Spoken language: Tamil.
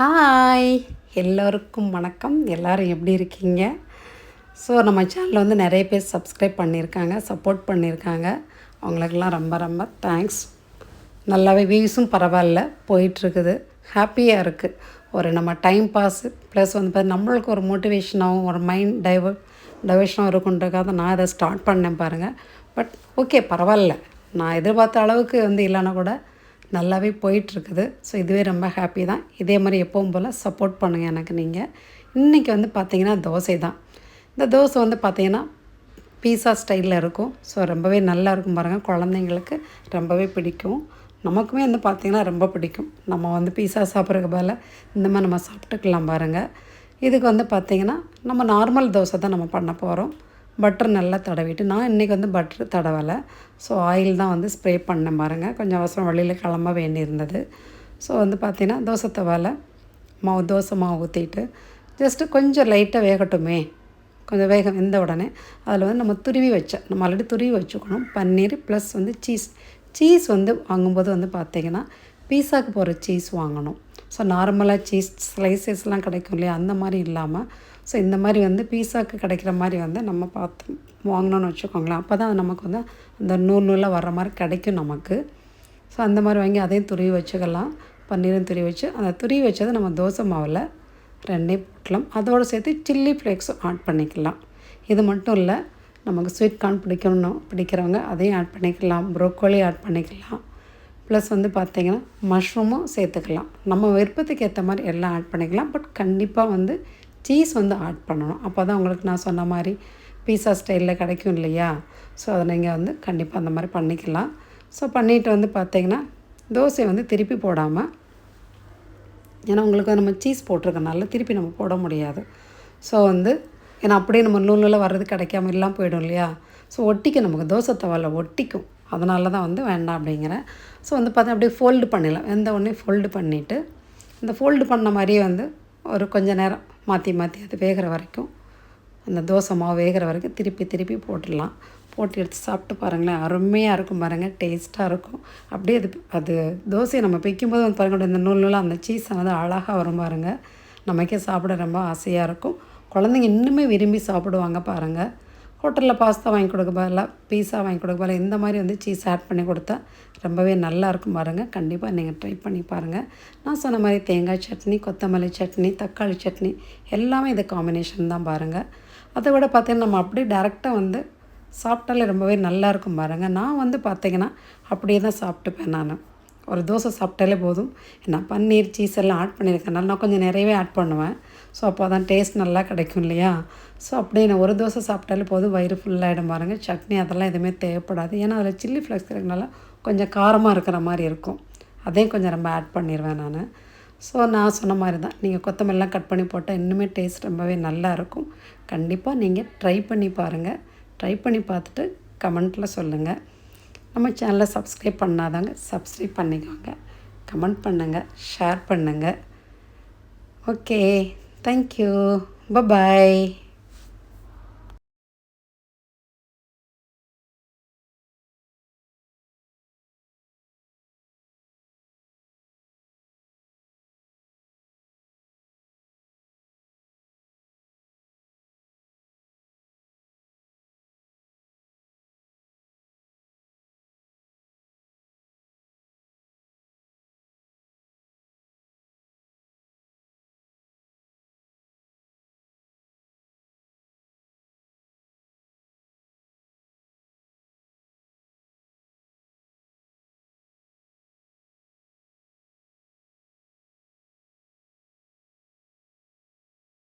ஹாய் எல்லோருக்கும் வணக்கம். எல்லோரும் எப்படி இருக்கீங்க? ஸோ நம்ம சேனலில் வந்து நிறைய பேர் சப்ஸ்கிரைப் பண்ணியிருக்காங்க சப்போர்ட் பண்ணியிருக்காங்க. அவங்களுக்கெல்லாம் ரொம்ப ரொம்ப தேங்க்ஸ் நல்லாவே வியூஸும் பரவாயில்ல போயிட்டுருக்குது. ஹாப்பியாக இருக்குது ஒரு நம்ம டைம் பாஸ் ப்ளஸ் வந்து பார்த்து நம்மளுக்கு ஒரு மோட்டிவேஷனாகவும் ஒரு மைண்ட் டைவர் டைவர்ஷனாகவும் இருக்குன்றக்காக நான் இதை ஸ்டார்ட் பண்ணேன் பாருங்கள் பட் ஓகே பரவாயில்ல. நான் எதிர்பார்த்த அளவுக்கு வந்து இல்லைன்னா கூட நல்லாவே போயிட்டுருக்குது. ஸோ இதுவே ரொம்ப ஹாப்பி தான். இதே மாதிரி எப்பவும் போல் சப்போர்ட் பண்ணுங்கள் எனக்கு நீங்கள் இன்றைக்கி வந்து பார்த்திங்கன்னா தோசை தான். இந்த தோசை வந்து பார்த்திங்கன்னா பீஸா ஸ்டைலில் இருக்கும். ஸோ ரொம்பவே நல்லா இருக்கும் பாருங்கள் குழந்தைங்களுக்கு ரொம்பவே பிடிக்கும். நமக்குமே வந்து பார்த்திங்கன்னா ரொம்ப பிடிக்கும். நம்ம வந்து பீஸா சாப்பிட்றதுக்கு பதில் இந்த மாதிரி நம்ம சாப்பிட்டுக்கலாம் பாருங்கள் இதுக்கு வந்து பார்த்திங்கன்னா நம்ம நார்மல் தோசை தான் நம்ம பண்ண போகிறோம் பட்டர் நல்லா தடவிட்டு நான் இன்றைக்கி வந்து பட்டர் தடவலை. ஸோ ஆயில் தான் வந்து ஸ்ப்ரே பண்ணேன் பாருங்கள் கொஞ்சம் அவசரம் வழியில் கிளம்ப வேண்டியிருந்தது. ஸோ வந்து பார்த்திங்கன்னா தோசை தவால மாவு தோசை மாவு ஊற்றிட்டு ஜஸ்ட்டு கொஞ்சம் லைட்டாக வேகட்டுமே. கொஞ்சம் வேகம் வெந்த உடனே அதில் வந்து நம்ம துருவி வச்ச நம்ம ஆல்ரெடி துருவி வச்சுக்கணும். பன்னீர் ப்ளஸ் வந்து சீஸ் சீஸ் வந்து வாங்கும்போது வந்து பார்த்திங்கன்னா பீஸாவுக்கு போகிற சீஸ் வாங்கணும். ஸோ நார்மலாக சீஸ் ஸ்லைசஸ்லாம் கிடைக்கும் இல்லையா? அந்த மாதிரி இல்லாமல் ஸோ இந்த மாதிரி வந்து பீஸாக்கு கிடைக்கிற மாதிரி வந்து நம்ம பார்த்து வாங்கினோன்னு வச்சுக்கோங்களேன். அப்போ தான் நமக்கு வந்து அந்த நூல் நூலாக வர்ற மாதிரி கிடைக்கும் நமக்கு. ஸோ அந்த மாதிரி வாங்கி அதையும் துருவி வச்சுக்கலாம். பன்னீரும் துருவி வச்சு அந்த துருவி வச்சதை நம்ம தோசை மாவில் ரெண்டே போட்டலாம் அதோடு சேர்த்து சில்லி ஃப்ளேக்ஸும் ஆட் பண்ணிக்கலாம். இது மட்டும் இல்லை நமக்கு ஸ்வீட் கார்ன் பிடிக்கணும் பிடிக்கிறவங்க அதையும் ஆட் பண்ணிக்கலாம். ப்ரோக்கோலி ஆட் பண்ணிக்கலாம். ப்ளஸ் வந்து பார்த்திங்கன்னா மஷ்ரூமும் சேர்த்துக்கலாம். நம்ம விருப்பத்துக்கு ஏற்ற மாதிரி எல்லாம் ஆட் பண்ணிக்கலாம். பட் கண்டிப்பாக வந்து சீஸ் வந்து ஆட் பண்ணணும். அப்போ தான் உங்களுக்கு நான் சொன்ன மாதிரி பீஸா ஸ்டைலில் கிடைக்கும் இல்லையா? ஸோ அதை நீங்கள் வந்து கண்டிப்பாக அந்த மாதிரி பண்ணிக்கலாம். ஸோ பண்ணிட்டு வந்து பார்த்திங்கன்னா தோசை வந்து திருப்பி போடாமல் ஏன்னா உங்களுக்கு நம்ம சீஸ் போட்டிருக்கனால திருப்பி நம்ம போட முடியாது. ஸோ வந்து ஏன்னா அப்படியே நம்ம நூலில் வர்றது கிடைக்காம இல்லாமல் போயிடும் இல்லையா? ஸோ ஒட்டிக்கும் நமக்கு. தோசை தவாவில் ஒட்டிக்கும். அதனால தான் வந்து வேண்டாம் அப்படிங்கிறேன் ஸோ வந்து பார்த்தா அப்படியே ஃபோல்டு பண்ணிடலாம். எந்த ஒன்றே ஃபோல்டு பண்ணிவிட்டு இந்த ஃபோல்டு பண்ண மாதிரியே வந்து ஒரு கொஞ்ச நேரம் மாற்றி மாற்றி அது வேகிற வரைக்கும் அந்த தோசை மாவு வேகிற வரைக்கும் திருப்பி திருப்பி போட்டுடலாம். போட்டு எடுத்து சாப்பிட்டு பாருங்களேன் அருமையாக இருக்கும் பாருங்கள் டேஸ்ட்டாக இருக்கும். அப்படியே அது அது தோசையை நம்ம பிக்கும்போது வந்து பாருங்கள் இந்த நூல் நூலாக அந்த சீஸ் ஆனது அழகாக வரும் பாருங்கள் நமக்கே சாப்பிட ரொம்ப ஆசையாக இருக்கும். குழந்தைங்க இன்னுமே விரும்பி சாப்பிடுவாங்க பாருங்கள் ஹோட்டலில் பாஸ்தா வாங்கி கொடுக்க பதிலாக பீஸா வாங்கி கொடுக்க பதிலாக இந்த மாதிரி வந்து சீஸ் ஆட் பண்ணி கொடுத்தா ரொம்பவே நல்லாயிருக்கும் பாருங்கள் கண்டிப்பாக நீங்கள் ட்ரை பண்ணி பாருங்கள் நான் சொன்ன மாதிரி தேங்காய் சட்னி கொத்தமல்லி சட்னி தக்காளி சட்னி எல்லாமே இது காம்பினேஷன் தான் பாருங்கள் அதை விட பார்த்திங்கன்னா நம்ம அப்படியே டேரெக்டாக வந்து சாப்பிட்டாலே ரொம்பவே நல்லாயிருக்கும் பாருங்கள் நான் வந்து பார்த்திங்கன்னா அப்படியே தான் சாப்பிட்டுப்பேன் நான். ஒரு தோசை சாப்பிட்டாலே போதும். நான் பன்னீர் சீஸ் எல்லாம் ஆட் பண்ணியிருக்கனால நான் கொஞ்சம் நிறையவே ஆட் பண்ணுவேன். ஸோ அப்போ தான் டேஸ்ட் நல்லா கிடைக்கும் இல்லையா? ஸோ அப்படியே நான் ஒரு தோசை சாப்பிட்டாலே போதும். வயிறு ஃபுல்லாகிடும் பாருங்கள் சட்னி அதெல்லாம் எதுவுமே தேவைப்படாது. ஏன்னா அதில் சில்லி ஃப்ளெக்ஸ் இருக்கிறதுனால கொஞ்சம் காரமாக இருக்கிற மாதிரி இருக்கும். அதையும் கொஞ்சம் ரொம்ப ஆட் பண்ணிடுவேன் நான். ஸோ நான் சொன்ன மாதிரி தான் நீங்கள் கொத்தமல்லாம் கட் பண்ணி போட்டால் இன்னுமே டேஸ்ட் ரொம்பவே நல்லா இருக்கும். கண்டிப்பாக நீங்கள் ட்ரை பண்ணி பாருங்கள் ட்ரை பண்ணி பார்த்துட்டு கமெண்ட்டில் சொல்லுங்கள் நம்ம சேனலை சப்ஸ்கிரைப் பண்ணாதாங்க சப்ஸ்கிரைப் பண்ணிக்கோங்க. கமெண்ட் பண்ணுங்கள் ஷேர் பண்ணுங்கள் okay thank you bye bye